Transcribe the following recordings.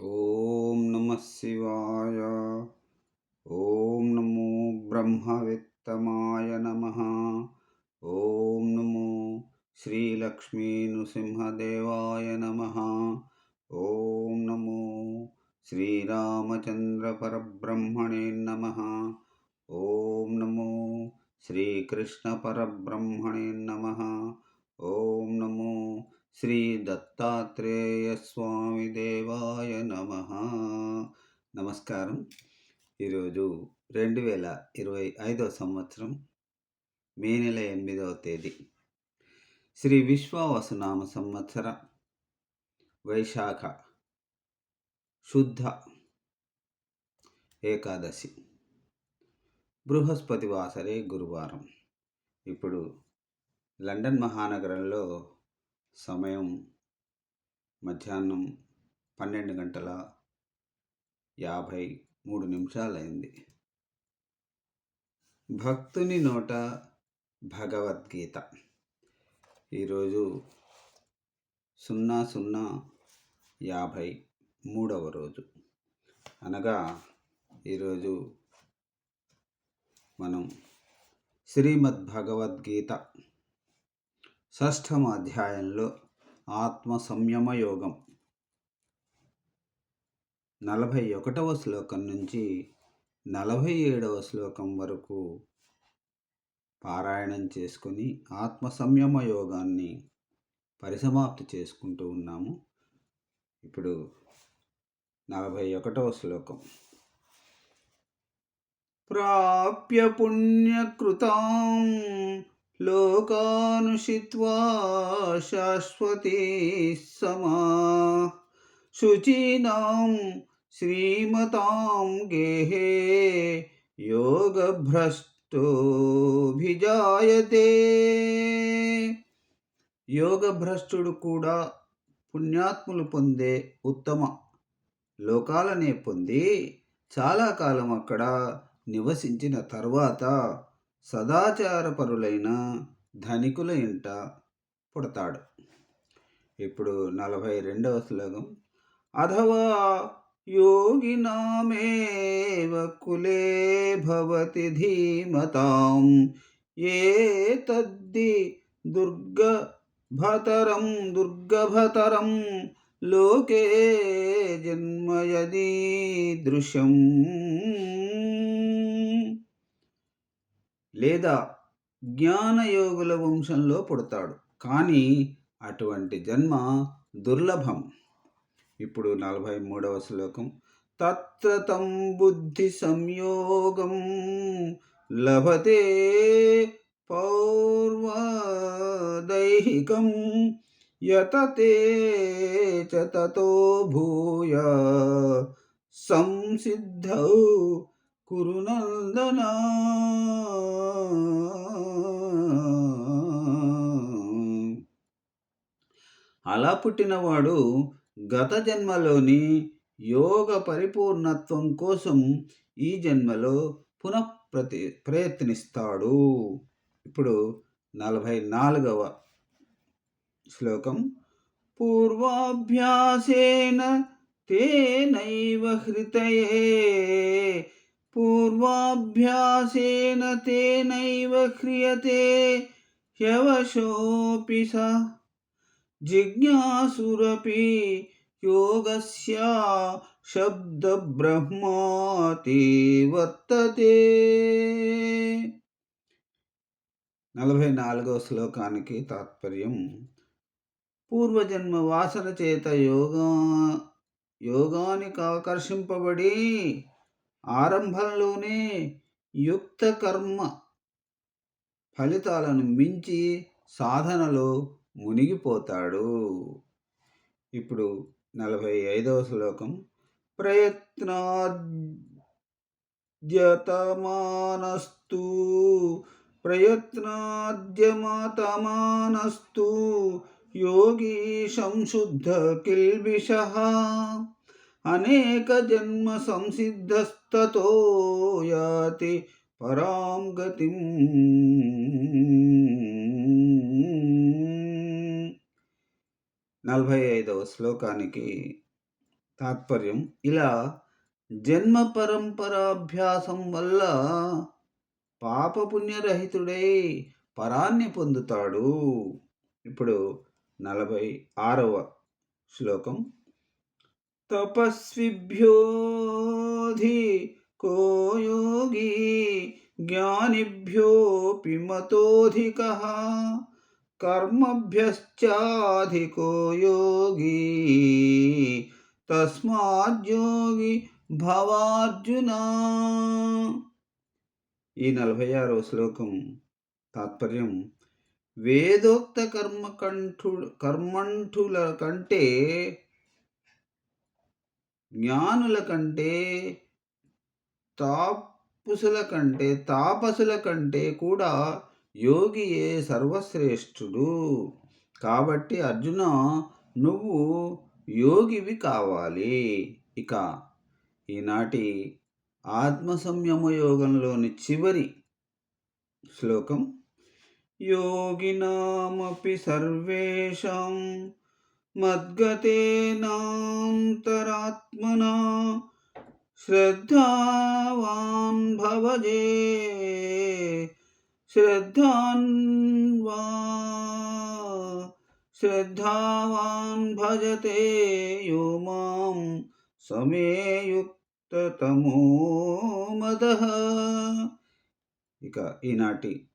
ॐ नमः शिवाय। ॐ नमो ब्रह्मवित्तमाय नमः। ॐ नमो श्रीलक्ष्मीनृसिंहदेवाय नमः। ॐ नमो श्रीरामचन्द्रपरब्रह्मणे नमः। ॐ नमो श्रीकृष्णपरब्रह्मणे नमः। ॐ नमो శ్రీ దత్తాత్రేయ స్వామి దేవాయ నమ. నమస్కారం. ఈరోజు రెండు వేల ఇరవై ఐదవ సంవత్సరం మే నెల ఎనిమిదవ తేదీ. శ్రీ విశ్వావసునామ సంవత్సర వైశాఖ శుద్ధ ఏకాదశి. బృహస్పతి వాసరే గురువారం. ఇప్పుడు లండన్ మహానగరంలో సమయం మధ్యాహ్నం పన్నెండు గంటల యాభై మూడు నిమిషాలైంది. భక్తుని నోట భగవద్గీత. ఈరోజు సున్నా సున్నా యాభై మూడవ రోజు. అనగా ఈరోజు మనం శ్రీమద్భగవద్గీత షష్ఠమ అధ్యాయంలో ఆత్మ సంయమ యోగం నలభై ఒకటవ శ్లోకం నుంచి నలభై ఏడవ శ్లోకం వరకు పారాయణం చేసుకొని ఆత్మ సంయమ యోగాన్ని పరిసమాప్తి చేసుకుంటూ ఉన్నాము. ఇప్పుడు నలభై ఒకటవ శ్లోకం. ప్రాప్య పుణ్యకృతం లోకానుషిత్వా శాశ్వతీ సమా శుచీనాం శ్రీమతాం గేహే యోగభ్రష్టోభిజాయతే యోగభ్రష్టుడు కూడా పుణ్యాత్ములు పొందే ఉత్తమ లోకాలనే పొంది చాలా కాలం అక్కడ నివసించిన తర్వాత సదాచారపరులైన ధనికుల ఇంట పుడతాడు. ఇప్పుడు నలభై రెండవ శ్లోకం. అథవా యోగినామేవ కులే భవతి ధీమతాం. ఏ తద్ది దుర్గభతరం దుర్గభతరం. లోకే జన్మయదీ దృశ్యం లేదా జ్ఞానయోగుల వంశంలో పుడతాడు. కానీ అటువంటి జన్మ దుర్లభం. ఇప్పుడు నలభై మూడవ శ్లోకం. తత్రతం బుద్ధి సంయోగం లభతే పౌర్వదైహికం యతతే చ తతో భూయ సంసిద్ధౌ కురునందనా. అలా పుట్టినవాడు గత జన్మలోని యోగ పరిపూర్ణత్వం కోసం ఈ జన్మలో పునఃప్రతి ప్రయత్నిస్తాడు. ఇప్పుడు నలభై నాలుగవ శ్లోకం. పూర్వాభ్యాసేన తేనైవ హృతయే పూర్వాభ్యాసేన తేనైవ హ్రియతే హ్యవశోऽपि స జిజ్ఞాసురపి యోగస్య శబ్దబ్రహ్మాతి వర్తతే నలభై నాలుగవ శ్లోకానికి తాత్పర్యం పూర్వజన్మ వాసన చేత యోగా యోగానికి ఆకర్షింపబడి ఆరంభంలోనే యుక్త కర్మ ఫలితాలను మించి సాధనలో మునిగిపోతాడు. ఇప్పుడు నలభై ఐదవ శ్లోకం. ప్రయత్నాద్యతమానస్తు ప్రయత్నాద్యమతమానస్తు యోగీ సంశుద్ధ కిల్బిష అనేక జన్మ సంసిద్ధస్తతో యాతి పరాం గతిం. నలభై ఐదవ శ్లోకానికి తాత్పర్యం. ఇలా జన్మ పరంపరాభ్యాసం వల్ల పాపపుణ్యరహితుడై పరాన్ని పొందుతాడు. ఇప్పుడు నలభై ఆరవ శ్లోకం. తపస్విభ్యోధి కో యోగి జ్ఞానిభ్యోపి మతోధిక కర్మభ్యశ్చాధికో యోగి తస్మాద్యోగి భవార్జున. ఈ నలభై ఆరవ శ్లోకం తాత్పర్యం. వేదోక్త కర్మకంఠు కర్మంఠుల కంటే జ్ఞానుల కంటే తాపుసుల కంటే తాపసుల కంటే కూడా యోగియే సర్వశ్రేష్ఠుడు. కాబట్టి అర్జున నువ్వు యోగివి కావాలి. ఇక ఈనాటి ఆత్మ సంయమ యోగంలోని చివరి శ్లోకం యోగినామపి సర్వేషాం మద్గతేనాంతరాత్మనా శ్రద్ధావాన్ భవజే శ్రద్ధాన్వా శ్రద్ధావాన్ భజతే యో మాం సమేయుక్తతమో మద ఇక ఈనాటి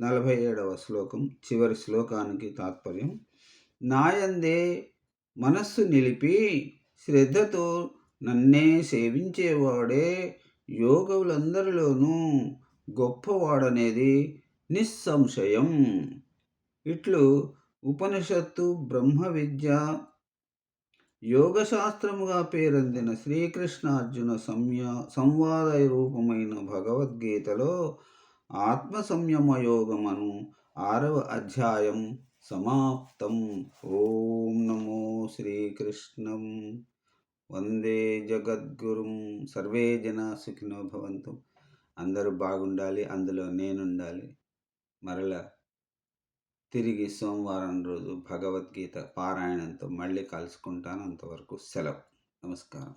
నలభై ఏడవ శ్లోకం చివరి శ్లోకానికి తాత్పర్యం నాయందే మనస్సు నిలిపి శ్రద్ధతో నన్నే సేవించేవాడే యోగులందరిలోనూ గొప్పవాడనేది నిస్సంశయం. ఇట్లు ఉపనిషత్తు బ్రహ్మ విద్య యోగశాస్త్రముగా పేరొందిన శ్రీకృష్ణార్జున సంయ సంవాద రూపమైన భగవద్గీతలో ఆత్మ సంయమ యోగమను ఆరవ అధ్యాయం సమాప్తం. ఓం నమో శ్రీకృష్ణం. వందే జగద్గురుం. సర్వే జన సుఖినో భవంతు. అందరూ బాగుండాలి అందులో నేనుండాలి. మరలా తిరిగి సోమవారం రోజు భగవద్గీత పారాయణంతో మళ్ళీ కలుసుకుంటాను. అంతవరకు సెలవు. నమస్కారం.